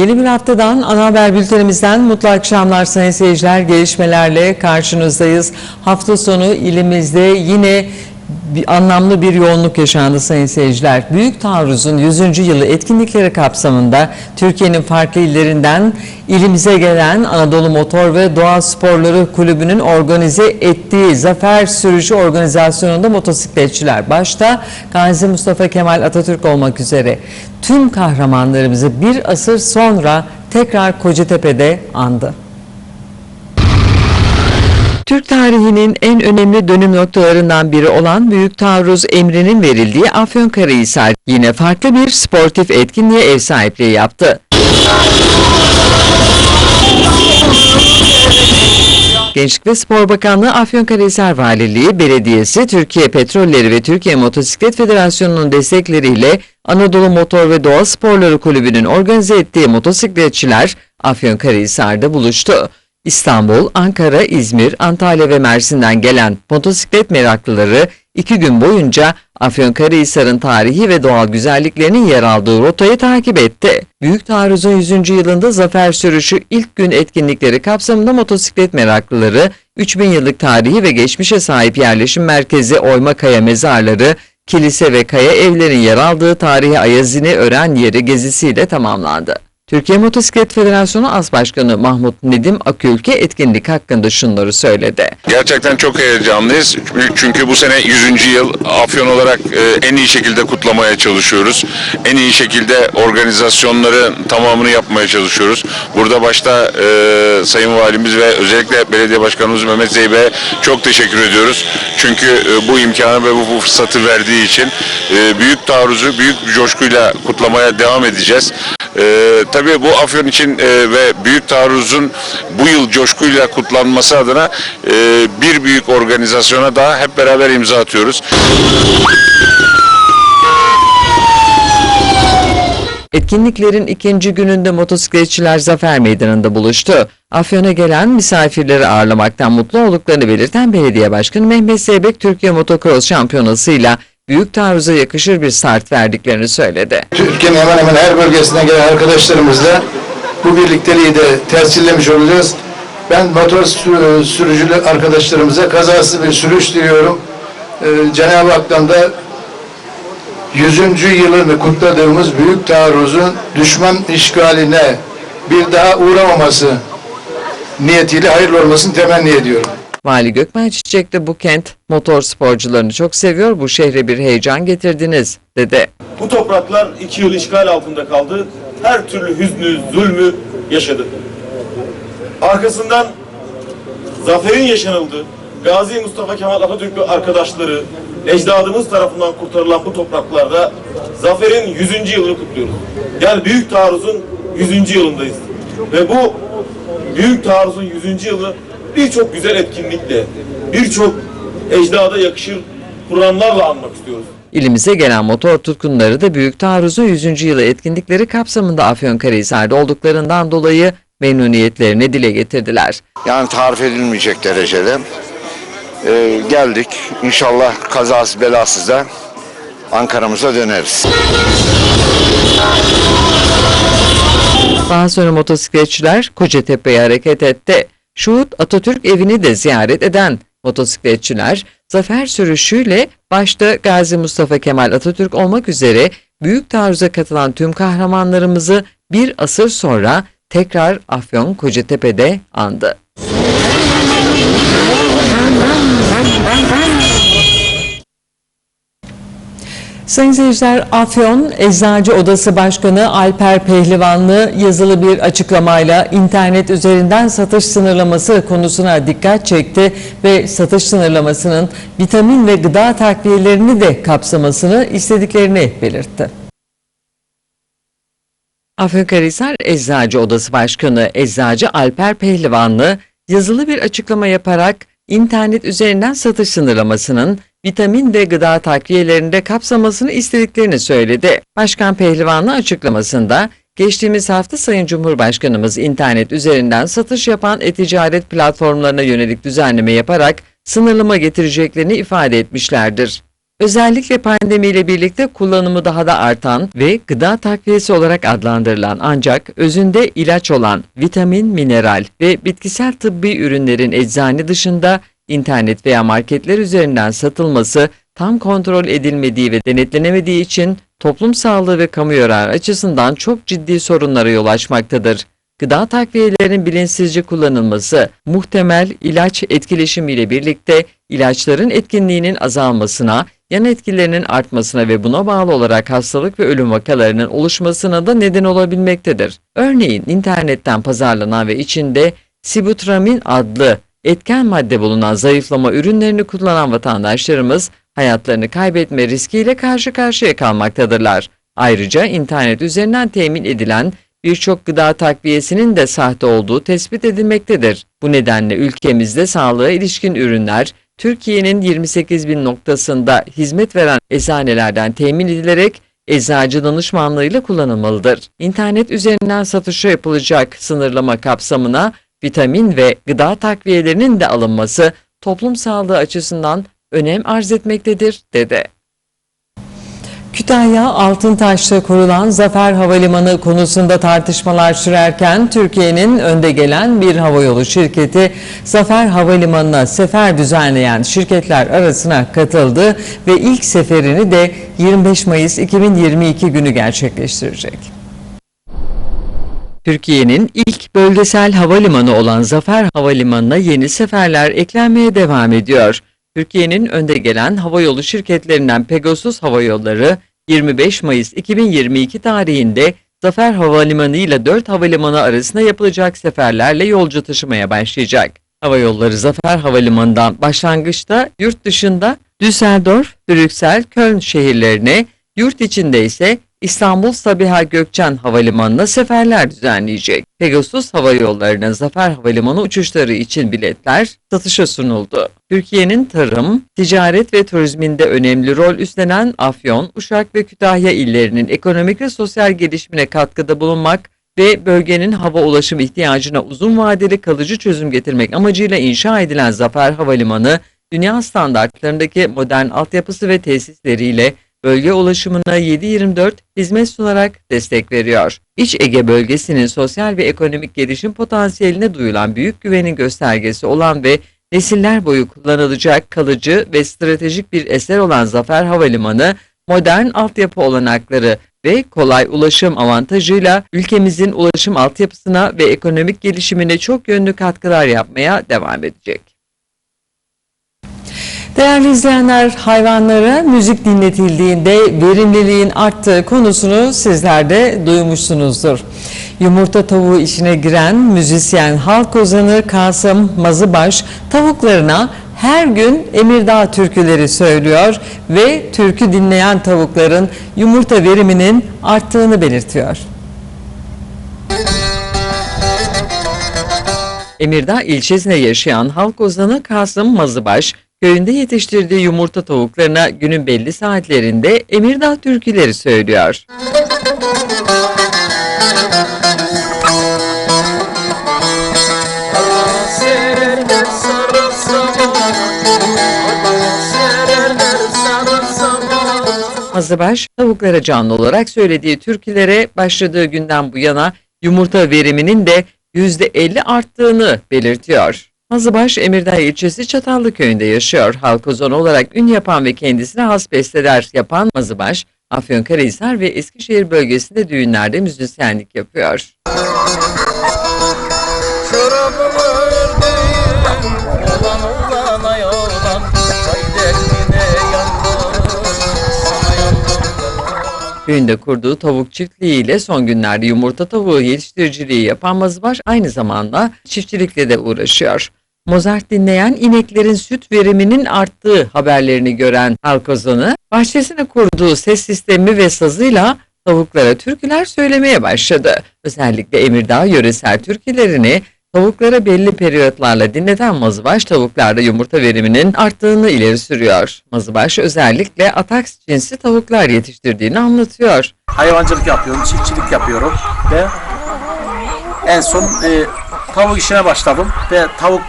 Yeni bir haftadan ana haber bültenimizden mutlu akşamlar sayın seyirciler. Gelişmelerle karşınızdayız. Hafta sonu ilimizde yine bir anlamlı bir yoğunluk yaşandı sayın seyirciler. Büyük Taarruz'un 100. yılı etkinlikleri kapsamında Türkiye'nin farklı illerinden ilimize gelen Anadolu Motor ve Doğa Sporları Kulübü'nün organize ettiği Zafer Sürücü Organizasyonu'nda motosikletçiler başta Gazi Mustafa Kemal Atatürk olmak üzere tüm kahramanlarımızı bir asır sonra tekrar Kocatepe'de andı. Türk tarihinin en önemli dönüm noktalarından biri olan Büyük Taarruz emrinin verildiği Afyonkarahisar yine farklı bir sportif etkinliğe ev sahipliği yaptı. Gençlik ve Spor Bakanlığı Afyonkarahisar Valiliği, Belediyesi, Türkiye Petrolleri ve Türkiye Motosiklet Federasyonu'nun destekleriyle Anadolu Motor ve Doğa Sporları Kulübü'nün organize ettiği motosikletçiler Afyonkarahisar'da buluştu. İstanbul, Ankara, İzmir, Antalya ve Mersin'den gelen motosiklet meraklıları iki gün boyunca Afyonkarahisar'ın tarihi ve doğal güzelliklerinin yer aldığı rotayı takip etti. Büyük Taarruz'un 100. yılında Zafer Sürüşü ilk gün etkinlikleri kapsamında motosiklet meraklıları 3000 yıllık tarihi ve geçmişe sahip yerleşim merkezi Oyma Kaya Mezarları, kilise ve kaya evlerin yer aldığı tarihi Ayazini Ören yeri gezisiyle tamamlandı. Türkiye Motosiklet Federasyonu As Başkanı Mahmut Nedim Akülke etkinlik hakkında şunları söyledi. Gerçekten çok heyecanlıyız. Çünkü bu sene 100. yıl Afyon olarak e, en iyi şekilde kutlamaya çalışıyoruz. En iyi şekilde organizasyonları tamamını yapmaya çalışıyoruz. Burada başta e, Sayın Valimiz ve özellikle Belediye Başkanımız Mehmet Zeybek'e çok teşekkür ediyoruz. Çünkü e, bu imkanı ve bu fırsatı verdiği için büyük taarruzu büyük coşkuyla kutlamaya devam edeceğiz. Ee, tabii bu Afyon için e, ve Büyük Taarruz'un bu yıl coşkuyla kutlanması adına e, bir büyük organizasyona daha hep beraber imza atıyoruz. Etkinliklerin ikinci gününde motosikletçiler Zafer Meydanı'nda buluştu. Afyon'a gelen misafirleri ağırlamaktan mutlu olduklarını belirten Belediye Başkanı Mehmet Zeybek Türkiye Motocross Şampiyonası'yla Büyük Taarruz'a yakışır bir start verdiklerini söyledi. Türkiye'nin hemen hemen her bölgesinden gelen arkadaşlarımızla bu birlikteliği de tescillemiş olacağız. Ben motor sü- sürücülü arkadaşlarımıza kazasız bir sürüş diliyorum. Ee, Cenab-ı Hak'tan da 100. yılını kutladığımız büyük taarruzun düşman işgaline bir daha uğramaması niyetiyle hayırlı olmasını temenni ediyorum. Vali Gökmen Çiçek de bu kent motor sporcularını çok seviyor. Bu şehre bir heyecan getirdiniz dedi. Bu topraklar iki yıl işgal altında kaldı. Her türlü hüznü, zulmü yaşadı. Arkasından zaferin yaşanıldığı, Gazi Mustafa Kemal Atatürk'lü arkadaşları, ecdadımız tarafından kurtarılan bu topraklarda zaferin 100. yılını kutluyoruz. Yani Büyük Taarruz'un 100. yılındayız. Ve bu Büyük Taarruz'un 100. yılı birçok güzel etkinlikle, birçok ecdada yakışır Kur'anlarla anmak istiyoruz. İlimize gelen motor tutkunları da Büyük Taarruz'un 100. yılı etkinlikleri kapsamında Afyonkarahisar'da olduklarından dolayı memnuniyetlerini dile getirdiler. Yani tarif edilmeyecek derecede. Ee, geldik. İnşallah kazasız belasız da Ankara'mıza döneriz. Daha sonra motosikletçiler Kocatepe'ye hareket etti. Şuhut Atatürk evini de ziyaret eden motosikletçiler zafer sürüşüyle başta Gazi Mustafa Kemal Atatürk olmak üzere büyük taarruza katılan tüm kahramanlarımızı bir asır sonra tekrar Afyon Kocatepe'de andı. Sayın seyirciler, Afyon Eczacı Odası Başkanı Alper Pehlivanlı yazılı bir açıklamayla internet üzerinden satış sınırlaması konusuna dikkat çekti ve satış sınırlamasının vitamin ve gıda takviyelerini de kapsamasını istediklerini belirtti. Afyonkarahisar Eczacı Odası Başkanı Eczacı Alper Pehlivanlı yazılı bir açıklama yaparak internet üzerinden satış sınırlamasının vitamin ve gıda takviyelerinde kapsamasını istediklerini söyledi. Başkan Pehlivanlı açıklamasında geçtiğimiz hafta Sayın Cumhurbaşkanımız internet üzerinden satış yapan e-ticaret platformlarına yönelik düzenleme yaparak sınırlama getireceklerini ifade etmişlerdir. Özellikle pandemiyle birlikte kullanımı daha da artan ve gıda takviyesi olarak adlandırılan ancak özünde ilaç olan vitamin, mineral ve bitkisel tıbbi ürünlerin eczane dışında internet veya marketler üzerinden satılması tam kontrol edilmediği ve denetlenemediği için toplum sağlığı ve kamu yararı açısından çok ciddi sorunlara yol açmaktadır. Gıda takviyelerinin bilinçsizce kullanılması, muhtemel ilaç etkileşimiyle birlikte ilaçların etkinliğinin azalmasına, yan etkilerinin artmasına ve buna bağlı olarak hastalık ve ölüm vakalarının oluşmasına da neden olabilmektedir. Örneğin internetten pazarlanan ve içinde sibutramin adlı etken madde bulunan zayıflama ürünlerini kullanan vatandaşlarımız hayatlarını kaybetme riskiyle karşı karşıya kalmaktadırlar. Ayrıca internet üzerinden temin edilen birçok gıda takviyesinin de sahte olduğu tespit edilmektedir. Bu nedenle ülkemizde sağlığa ilişkin ürünler Türkiye'nin 28 bin noktasında hizmet veren eczanelerden temin edilerek eczacı danışmanlığıyla kullanılmalıdır. İnternet üzerinden satışa yapılacak sınırlama kapsamına vitamin ve gıda takviyelerinin de alınması toplum sağlığı açısından önem arz etmektedir, dedi. Kütahya Altıntaş'ta kurulan Zafer Havalimanı konusunda tartışmalar sürerken Türkiye'nin önde gelen bir havayolu şirketi Zafer Havalimanı'na sefer düzenleyen şirketler arasına katıldı ve ilk seferini de 25 Mayıs 2022 günü gerçekleştirecek. Türkiye'nin ilk bölgesel havalimanı olan Zafer Havalimanı'na yeni seferler eklenmeye devam ediyor. Türkiye'nin önde gelen havayolu şirketlerinden Pegasus Hava Yolları 25 Mayıs 2022 tarihinde Zafer Havalimanı ile 4 havalimanı arasında yapılacak seferlerle yolcu taşımaya başlayacak. Hava Yolları Zafer Havalimanı'ndan başlangıçta yurt dışında Düsseldorf, Brüksel, Köln şehirlerine, yurt içinde ise İstanbul Sabiha Gökçen Havalimanı'na seferler düzenleyecek. Pegasus Hava Yolları'nın Zafer Havalimanı uçuşları için biletler satışa sunuldu. Türkiye'nin tarım, ticaret ve turizminde önemli rol üstlenen Afyon, Uşak ve Kütahya illerinin ekonomik ve sosyal gelişimine katkıda bulunmak ve bölgenin hava ulaşım ihtiyacına uzun vadeli kalıcı çözüm getirmek amacıyla inşa edilen Zafer Havalimanı, dünya standartlarındaki modern altyapısı ve tesisleriyle bölge ulaşımına 7-24 hizmet sunarak destek veriyor. İç Ege bölgesinin sosyal ve ekonomik gelişim potansiyeline duyulan büyük güvenin göstergesi olan ve nesiller boyu kullanılacak kalıcı ve stratejik bir eser olan Zafer Havalimanı, modern altyapı olanakları ve kolay ulaşım avantajıyla ülkemizin ulaşım altyapısına ve ekonomik gelişimine çok yönlü katkılar yapmaya devam edecek. Değerli izleyenler, hayvanlara müzik dinletildiğinde verimliliğin arttığı konusunu sizler de duymuşsunuzdur. Yumurta tavuğu işine giren müzisyen halk ozanı Kasım Mazıbaş tavuklarına her gün Emirdağ türküleri söylüyor ve türkü dinleyen tavukların yumurta veriminin arttığını belirtiyor. Emirdağ ilçesinde yaşayan halk ozanı Kasım Mazıbaş, köyünde yetiştirdiği yumurta tavuklarına günün belli saatlerinde Emirdağ türküleri söylüyor. Mazıbaş, tavuklara canlı olarak söylediği türkülere başladığı günden bu yana yumurta veriminin de %50 arttığını belirtiyor. Mazıbaş, Emirdağ ilçesi Çatallı köyünde yaşıyor. Halk ozanı olarak ün yapan ve kendisine has besteler yapan Mazıbaş, Afyonkarahisar ve Eskişehir bölgesinde düğünlerde müzisyenlik yapıyor. Köyünde kurduğu tavuk çiftliğiyle son günlerde yumurta tavuğu yetiştiriciliği yapan Mazıbaş aynı zamanda çiftçilikle de uğraşıyor. Mozart dinleyen ineklerin süt veriminin arttığı haberlerini gören halk ozanı, bahçesine kurduğu ses sistemi ve sazıyla tavuklara türküler söylemeye başladı. Özellikle Emirdağ yöresel türkülerini tavuklara belli periyotlarla dinleten Mazıbaş tavuklarda yumurta veriminin arttığını ileri sürüyor. Mazıbaş özellikle ataks cinsi tavuklar yetiştirdiğini anlatıyor. hayvancılık yapıyorum, çiftçilik yapıyorum ve en son e, tavuk işine başladım ve tavuk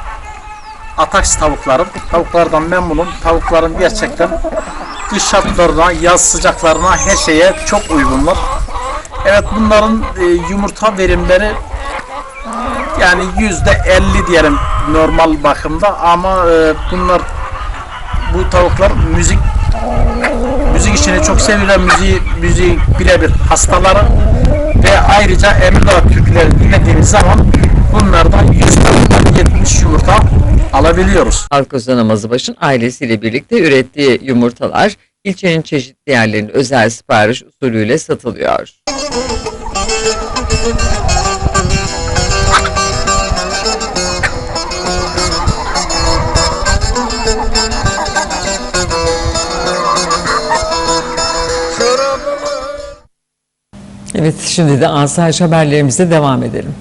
Ataks tavuklarım. Tavuklardan memnunum. Tavuklarım gerçekten kış şartlarına, yaz sıcaklarına her şeye çok uygunlar. Evet bunların e, yumurta verimleri yani yüzde 50 diyelim normal bakımda ama e, bunlar bu tavuklar müzik müzik işini çok seviyorlar. Müziği, müziği birebir hastaları ve ayrıca Emirdağ türküleri dinlediğimiz zaman bunlardan 100 tavuktan 70 yumurta alabiliyoruz. Halk Ozan Namazıbaşı'nın ailesiyle birlikte ürettiği yumurtalar ilçenin çeşitli yerlerinin özel sipariş usulüyle satılıyor. Evet şimdi de asayiş haberlerimize devam edelim.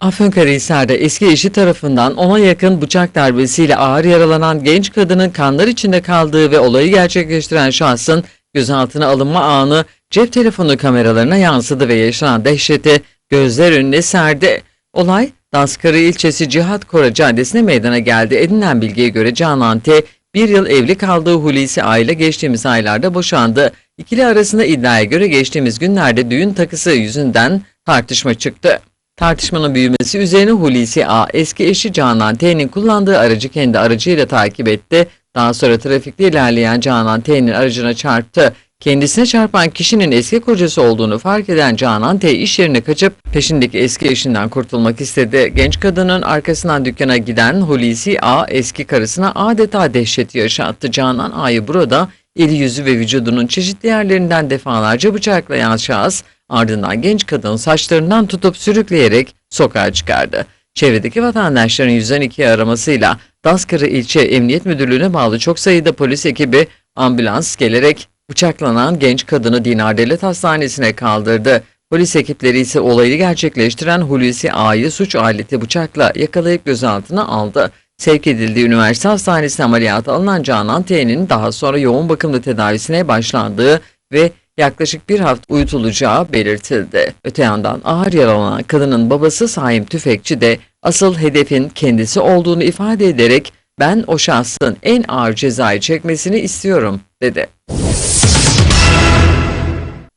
Afyonkarahisar'da eski eşi tarafından ona yakın bıçak darbesiyle ağır yaralanan genç kadının kanlar içinde kaldığı ve olayı gerçekleştiren şahsın gözaltına alınma anı cep telefonu kameralarına yansıdı ve yaşanan dehşeti gözler önüne serdi. Olay Daskarı ilçesi Cihat Kora Caddesi'ne meydana geldi. Edinilen bilgiye göre Canan T. bir yıl evli kaldığı Hulusi aile geçtiğimiz aylarda boşandı. İkili arasında iddiaya göre geçtiğimiz günlerde düğün takısı yüzünden tartışma çıktı. Tartışmanın büyümesi üzerine Hulusi A. eski eşi Canan T'nin kullandığı aracı kendi aracıyla takip etti. Daha sonra trafikte ilerleyen Canan T'nin aracına çarptı. Kendisine çarpan kişinin eski kocası olduğunu fark eden Canan T iş yerine kaçıp peşindeki eski eşinden kurtulmak istedi. Genç kadının arkasından dükkana giden Hulusi A eski karısına adeta dehşet yaşattı. Canan A'yı burada eli yüzü ve vücudunun çeşitli yerlerinden defalarca bıçaklayan şahıs ardından genç kadının saçlarından tutup sürükleyerek sokağa çıkardı. Çevredeki vatandaşların 112 aramasıyla Daskırı ilçe emniyet müdürlüğüne bağlı çok sayıda polis ekibi ambulans gelerek bıçaklanan genç kadını Dinar Devlet Hastanesi'ne kaldırdı. Polis ekipleri ise olayı gerçekleştiren Hulusi A'yı suç aleti bıçakla yakalayıp gözaltına aldı. Sevk edildiği üniversite hastanesine ameliyata alınan Canan T'nin daha sonra yoğun bakımda tedavisine başlandığı ve yaklaşık bir hafta uyutulacağı belirtildi. Öte yandan ağır yaralanan kadının babası Saim Tüfekçi de asıl hedefin kendisi olduğunu ifade ederek ben o şahsın en ağır cezayı çekmesini istiyorum dedi.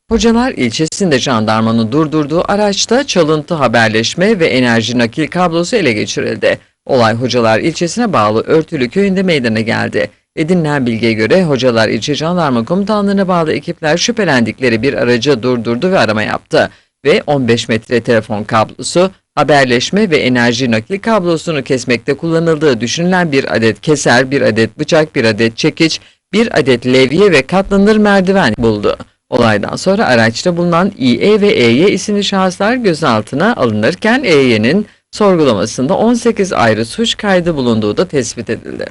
Hocalar ilçesinde jandarmanın durdurduğu araçta çalıntı haberleşme ve enerji nakil kablosu ele geçirildi. Olay Hocalar ilçesine bağlı Örtülü köyünde meydana geldi. Edinilen bilgiye göre Hocalar ilçe jandarma komutanlığına bağlı ekipler şüphelendikleri bir aracı durdurdu ve arama yaptı. Ve 15 metre telefon kablosu, haberleşme ve enerji nakil kablosunu kesmekte kullanıldığı düşünülen bir adet keser, bir adet bıçak, bir adet çekiç, bir adet levye ve katlanır merdiven buldu. Olaydan sonra araçta bulunan İE ve EY isimli şahıslar gözaltına alınırken EY'nin sorgulamasında 18 ayrı suç kaydı bulunduğu da tespit edildi.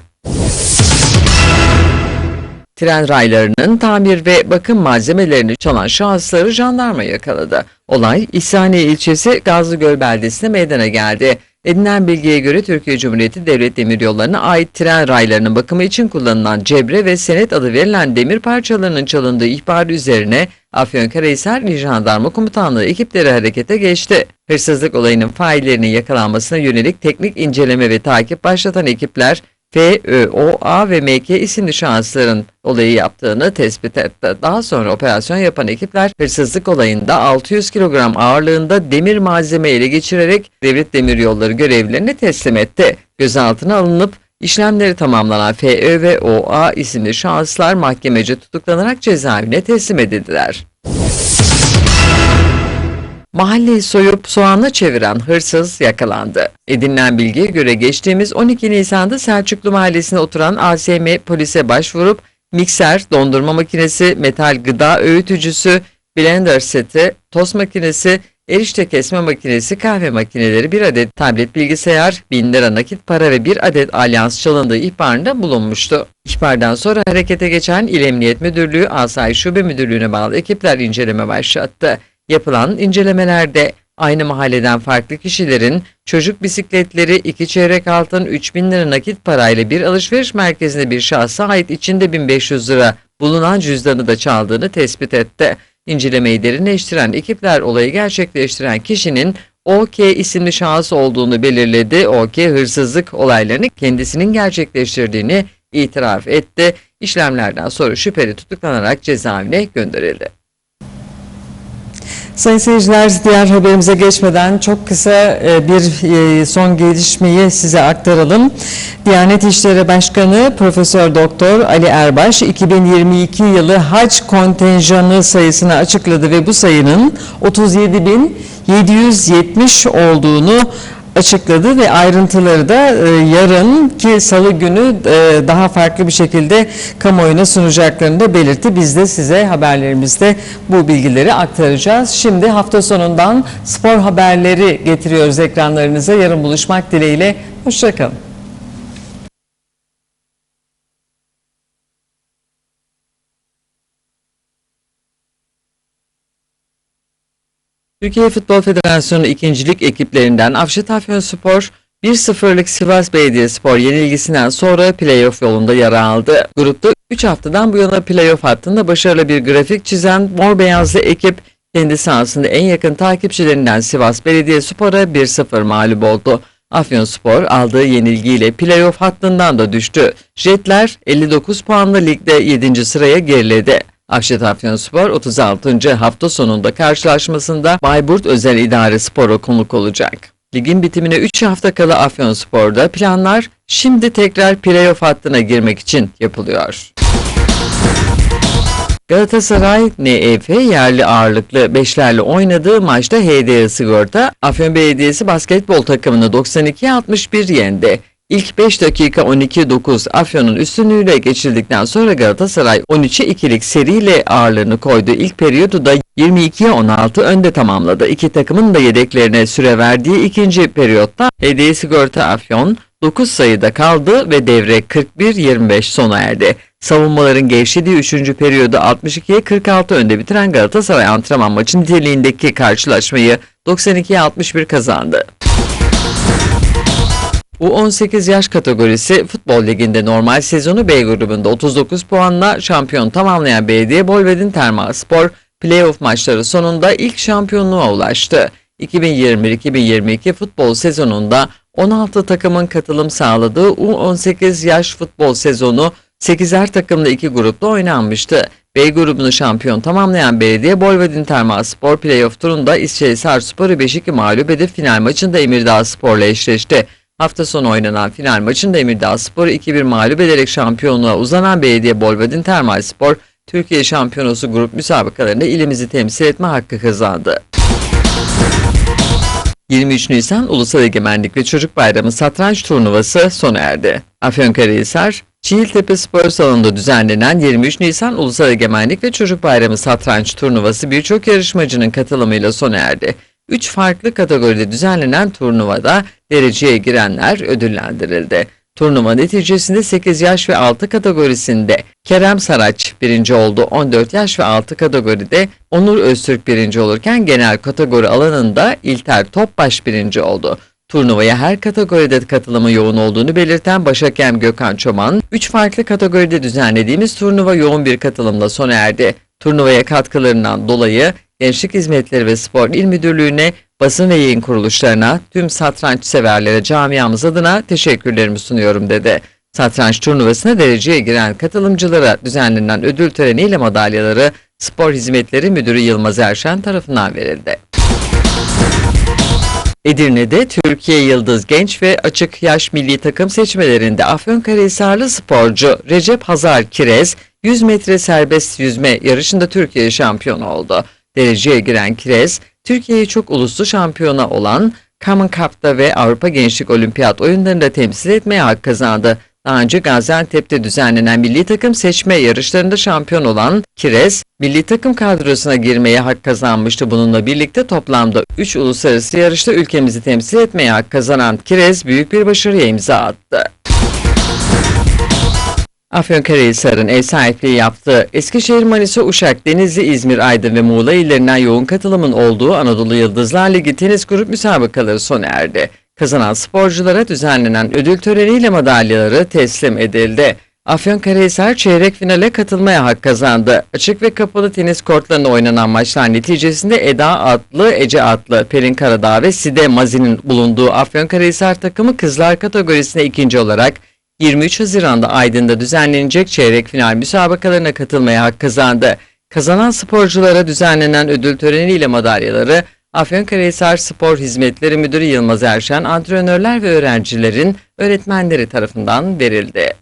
Tren raylarının tamir ve bakım malzemelerini çalan şahısları jandarma yakaladı. Olay İhsaniye ilçesi Gazlıgöl beldesinde meydana geldi. Edinilen bilgiye göre Türkiye Cumhuriyeti Devlet Demiryolları'na ait tren raylarının bakımı için kullanılan cebre ve senet adı verilen demir parçalarının çalındığı ihbarı üzerine Afyonkarahisar İl Jandarma Komutanlığı ekipleri harekete geçti. Hırsızlık olayının faillerinin yakalanmasına yönelik teknik inceleme ve takip başlatan ekipler FÖOA ve MK isimli şahısların olayı yaptığını tespit etti. Daha sonra operasyon yapan ekipler hırsızlık olayında 600 kilogram ağırlığında demir malzeme ele geçirerek Devlet Demiryolları görevlilerine teslim etti. Gözaltına alınıp işlemleri tamamlanan FÖ ve OA isimli şahıslar mahkemece tutuklanarak cezaevine teslim edildiler. Mahalleyi soyup soğanla çeviren hırsız yakalandı. Edinilen bilgiye göre geçtiğimiz 12 Nisan'da Selçuklu Mahallesi'nde oturan ASM polise başvurup mikser, dondurma makinesi, metal gıda öğütücüsü, blender seti, tost makinesi, erişte kesme makinesi, kahve makineleri, bir adet tablet bilgisayar, 1000 lira nakit para ve bir adet alyans çalındığı ihbarında bulunmuştu. İhbardan sonra harekete geçen İl Emniyet Müdürlüğü, Asayiş Şube Müdürlüğü'ne bağlı ekipler inceleme başlattı. Yapılan incelemelerde aynı mahalleden farklı kişilerin çocuk bisikletleri, iki çeyrek altın, 3000 lira nakit parayla bir alışveriş merkezinde bir şahsa ait içinde 1500 lira bulunan cüzdanı da çaldığını tespit etti. İncelemeyi derinleştiren ekipler olayı gerçekleştiren kişinin OK isimli şahıs olduğunu belirledi. OK hırsızlık olaylarını kendisinin gerçekleştirdiğini itiraf etti. İşlemlerden sonra şüpheli tutuklanarak cezaevine gönderildi. Sayın seyirciler diğer haberimize geçmeden çok kısa e, bir e, son gelişmeyi size aktaralım. Diyanet İşleri Başkanı Profesör Doktor Ali Erbaş 2022 yılı hac kontenjanı sayısını açıkladı ve bu sayının 37.770 olduğunu açıkladı ve ayrıntıları da e, yarın ki salı günü e, daha farklı bir şekilde kamuoyuna sunacaklarını da belirtti. Biz de size haberlerimizde bu bilgileri aktaracağız. Şimdi hafta sonundan spor haberleri getiriyoruz ekranlarınıza. Yarın buluşmak dileğiyle. Hoşçakalın. Türkiye Futbol Federasyonu ikincilik ekiplerinden Afşit Afyonspor 1-0'lık Sivas Belediyespor yenilgisinden sonra playoff yolunda yer aldı. Grupta 3 haftadan bu yana playoff hattında başarılı bir grafik çizen mor beyazlı ekip kendi sahasında en yakın takipçilerinden Sivas Belediyespor'a 1-0 mağlup oldu. Afyonspor aldığı yenilgiyle playoff hattından da düştü. Jetler 59 puanla ligde 7. sıraya geriledi. Afşet Afyonspor 36. hafta sonunda karşılaşmasında Bayburt Özel İdare Spor'a konuk olacak. Ligin bitimine 3 hafta kala Afyonspor'da planlar şimdi tekrar playoff hattına girmek için yapılıyor. Galatasaray NEF yerli ağırlıklı beşlerle oynadığı maçta HDI Sigorta Afyon Belediyesi basketbol takımını 92-61 yendi. İlk 5 dakika 12-9 Afyon'un üstünlüğüyle geçildikten sonra Galatasaray 13'e 2'lik seriyle ağırlığını koydu. İlk periyodu da 22'ye 16 önde tamamladı. İki takımın da yedeklerine süre verdiği ikinci periyotta Hediye Sigorta Afyon 9 sayıda kaldı ve devre 41-25 sona erdi. Savunmaların gevşediği 3. periyodu 62'ye 46 önde bitiren Galatasaray antrenman maçı niteliğindeki karşılaşmayı 92'ye 61 kazandı. U18 yaş kategorisi Futbol Ligi'nde normal sezonu B grubunda 39 puanla şampiyon tamamlayan Belediye Bolvedin Termalspor playoff maçları sonunda ilk şampiyonluğa ulaştı. 2021-2022 futbol sezonunda 16 takımın katılım sağladığı U18 yaş futbol sezonu 8'er takımlı iki grupta oynanmıştı. B grubunu şampiyon tamamlayan Belediye Bolvedin Termalspor playoff turunda İsçehisar Spor'u 5-2 mağlup edip final maçında Emirdağ Spor'la eşleşti. Hafta sonu oynanan final maçında Emirdağ Spor'u 2-1 mağlup ederek şampiyonluğa uzanan Belediye Bolvedin Termalspor, Türkiye Şampiyonası grup müsabakalarında ilimizi temsil etme hakkı kazandı. 23 Nisan Ulusal Egemenlik ve Çocuk Bayramı satranç turnuvası sona erdi. Afyonkarahisar, Çiğiltepe Spor Salonu'nda düzenlenen 23 Nisan Ulusal Egemenlik ve Çocuk Bayramı satranç turnuvası birçok yarışmacının katılımıyla sona erdi. 3 farklı kategoride düzenlenen turnuvada dereceye girenler ödüllendirildi. Turnuva neticesinde 8 yaş ve 6 kategorisinde Kerem Saraç birinci oldu. 14 yaş ve 6 kategoride Onur Öztürk birinci olurken genel kategori alanında İlter Topbaş birinci oldu. Turnuvaya her kategoride katılımı yoğun olduğunu belirten Başhakem Gökhan Çoman, 3 farklı kategoride düzenlediğimiz turnuva yoğun bir katılımla sona erdi. Turnuvaya katkılarından dolayı Gençlik Hizmetleri ve Spor İl Müdürlüğü'ne, basın ve yayın kuruluşlarına, tüm satranç severlere camiamız adına teşekkürlerimi sunuyorum dedi. Satranç turnuvasına dereceye giren katılımcılara düzenlenen ödül töreniyle madalyaları Spor Hizmetleri Müdürü Yılmaz Erşen tarafından verildi. Edirne'de Türkiye Yıldız Genç ve Açık Yaş Milli Takım seçmelerinde Afyonkarahisarlı sporcu Recep Hazar Kirez 100 metre serbest yüzme yarışında Türkiye şampiyonu oldu. Dereceye giren Kirez, Türkiye'yi çok uluslu şampiyona olan Common Cup'ta ve Avrupa Gençlik Olimpiyat oyunlarında temsil etmeye hak kazandı. Daha önce Gaziantep'te düzenlenen milli takım seçme yarışlarında şampiyon olan Kirez, milli takım kadrosuna girmeye hak kazanmıştı. Bununla birlikte toplamda 3 uluslararası yarışta ülkemizi temsil etmeye hak kazanan Kirez büyük bir başarıya imza attı. Afyonkarahisar'ın ev sahipliği yaptığı Eskişehir, Manisa, Uşak, Denizli, İzmir, Aydın ve Muğla illerinden yoğun katılımın olduğu Anadolu Yıldızlar Ligi tenis grup müsabakaları sona erdi. Kazanan sporculara düzenlenen ödül töreniyle madalyaları teslim edildi. Afyonkarahisar çeyrek finale katılmaya hak kazandı. Açık ve kapalı tenis kortlarında oynanan maçlar neticesinde Eda Atlı, Ece Atlı, Pelin Karadağ ve Side Mazi'nin bulunduğu Afyonkarahisar takımı kızlar kategorisinde ikinci olarak 23 Haziran'da Aydın'da düzenlenecek çeyrek final müsabakalarına katılmaya hak kazandı. Kazanan sporculara düzenlenen ödül töreniyle madalyaları Afyonkarahisar Spor Hizmetleri Müdürü Yılmaz Erşen, antrenörler ve öğrencilerin öğretmenleri tarafından verildi.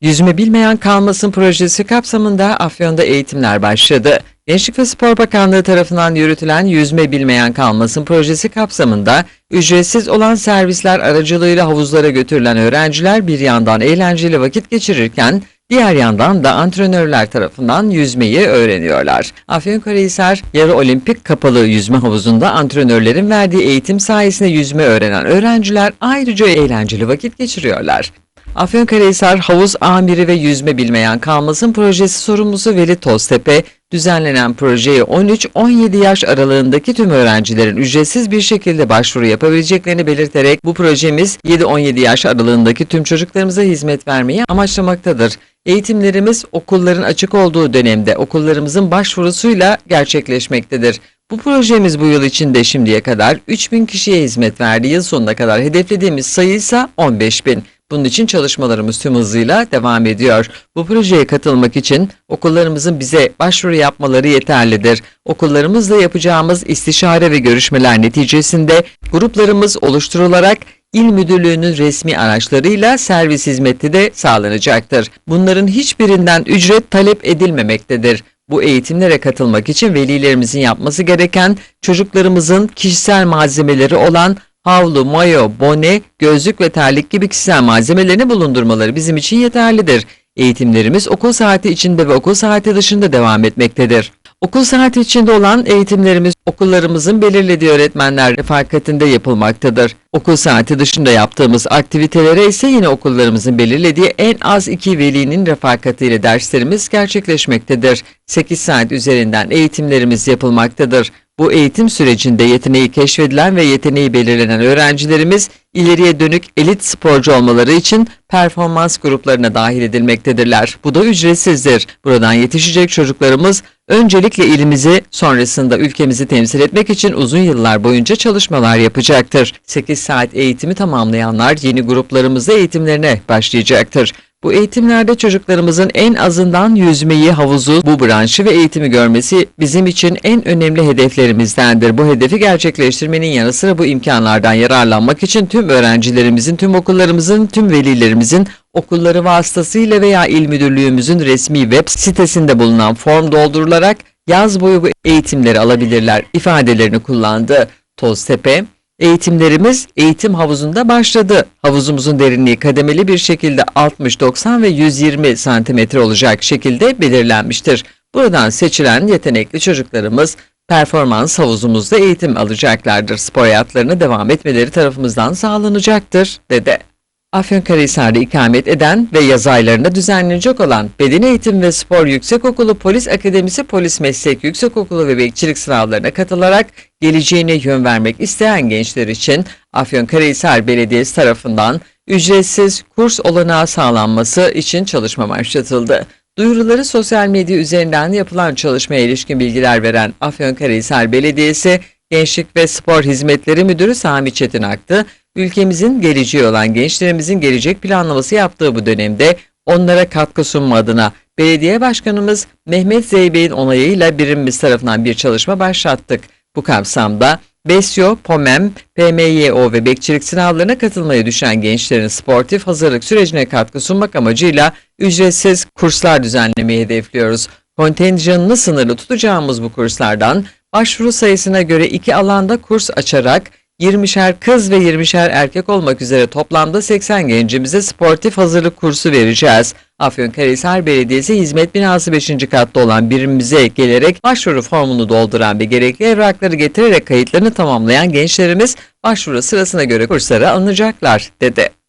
Yüzme bilmeyen kalmasın projesi kapsamında Afyon'da eğitimler başladı. Gençlik ve Spor Bakanlığı tarafından yürütülen Yüzme Bilmeyen Kalmasın projesi kapsamında ücretsiz olan servisler aracılığıyla havuzlara götürülen öğrenciler bir yandan eğlenceli vakit geçirirken diğer yandan da antrenörler tarafından yüzmeyi öğreniyorlar. Afyonkarahisar Yarı Olimpik Kapalı Yüzme Havuzu'nda antrenörlerin verdiği eğitim sayesinde yüzme öğrenen öğrenciler ayrıca eğlenceli vakit geçiriyorlar. Afyonkarahisar Havuz Amiri ve Yüzme Bilmeyen Kalmasın projesi sorumlusu Veli Toztepe, düzenlenen projeye 13-17 yaş aralığındaki tüm öğrencilerin ücretsiz bir şekilde başvuru yapabileceklerini belirterek bu projemiz 7-17 yaş aralığındaki tüm çocuklarımıza hizmet vermeyi amaçlamaktadır. Eğitimlerimiz okulların açık olduğu dönemde okullarımızın başvurusuyla gerçekleşmektedir. Bu projemiz bu yıl içinde şimdiye kadar 3000 kişiye hizmet verdi. Yıl sonuna kadar hedeflediğimiz sayı ise 15.000. Bunun için çalışmalarımız tüm hızıyla devam ediyor. Bu projeye katılmak için okullarımızın bize başvuru yapmaları yeterlidir. Okullarımızla yapacağımız istişare ve görüşmeler neticesinde gruplarımız oluşturularak İl Müdürlüğü'nün resmi araçlarıyla servis hizmeti de sağlanacaktır. Bunların hiçbirinden ücret talep edilmemektedir. Bu eğitimlere katılmak için velilerimizin yapması gereken çocuklarımızın kişisel malzemeleri olan havlu, mayo, bone, gözlük ve terlik gibi kişisel malzemelerini bulundurmaları bizim için yeterlidir. Eğitimlerimiz okul saati içinde ve okul saati dışında devam etmektedir. Okul saati içinde olan eğitimlerimiz okullarımızın belirlediği öğretmenler refakatinde yapılmaktadır. Okul saati dışında yaptığımız aktivitelere ise yine okullarımızın belirlediği en az iki velinin refakatiyle derslerimiz gerçekleşmektedir. 8 saat üzerinden eğitimlerimiz yapılmaktadır. Bu eğitim sürecinde yeteneği keşfedilen ve yeteneği belirlenen öğrencilerimiz ileriye dönük elit sporcu olmaları için performans gruplarına dahil edilmektedirler. Bu da ücretsizdir. Buradan yetişecek çocuklarımız öncelikle ilimizi sonrasında ülkemizi temsil etmek için uzun yıllar boyunca çalışmalar yapacaktır. 8 saat eğitimi tamamlayanlar yeni gruplarımızda eğitimlerine başlayacaktır. Bu eğitimlerde çocuklarımızın en azından yüzmeyi, havuzu, bu branşı ve eğitimi görmesi bizim için en önemli hedeflerimizdendir. Bu hedefi gerçekleştirmenin yanı sıra bu imkanlardan yararlanmak için tüm öğrencilerimizin, tüm okullarımızın, tüm velilerimizin okulları vasıtasıyla veya il müdürlüğümüzün resmi web sitesinde bulunan form doldurularak yaz boyu bu eğitimleri alabilirler ifadelerini kullandı. Toztepe, Eğitimlerimiz eğitim havuzunda başladı. Havuzumuzun derinliği kademeli bir şekilde 60, 90 ve 120 santimetre olacak şekilde belirlenmiştir. Buradan seçilen yetenekli çocuklarımız performans havuzumuzda eğitim alacaklardır. Spor hayatlarına devam etmeleri tarafımızdan sağlanacaktır, dedi. Afyonkarahisar'da ikamet eden ve yaz aylarında düzenlenecek olan Beden Eğitim ve Spor Yüksekokulu Polis Akademisi Polis Meslek Yüksekokulu ve Bekçilik sınavlarına katılarak geleceğine yön vermek isteyen gençler için Afyonkarahisar Belediyesi tarafından ücretsiz kurs olanağı sağlanması için çalışma başlatıldı. Duyuruları sosyal medya üzerinden yapılan çalışmaya ilişkin bilgiler veren Afyonkarahisar Belediyesi Gençlik ve Spor Hizmetleri Müdürü Sami Çetin Aktı, ülkemizin geleceği olan gençlerimizin gelecek planlaması yaptığı bu dönemde onlara katkı sunma adına belediye başkanımız Mehmet Zeybek'in onayıyla birimimiz tarafından bir çalışma başlattık. Bu kapsamda BESYO, POMEM, PMYO ve bekçilik sınavlarına katılmayı düşen gençlerin sportif hazırlık sürecine katkı sunmak amacıyla ücretsiz kurslar düzenlemeyi hedefliyoruz. Kontenjanını sınırlı tutacağımız bu kurslardan başvuru sayısına göre iki alanda kurs açarak 20'şer kız ve 20'şer erkek olmak üzere toplamda 80 gencimize sportif hazırlık kursu vereceğiz. Afyonkarahisar Belediyesi hizmet binası 5. katta olan birimimize gelerek başvuru formunu dolduran ve gerekli evrakları getirerek kayıtlarını tamamlayan gençlerimiz başvuru sırasına göre kurslara alınacaklar, dedi.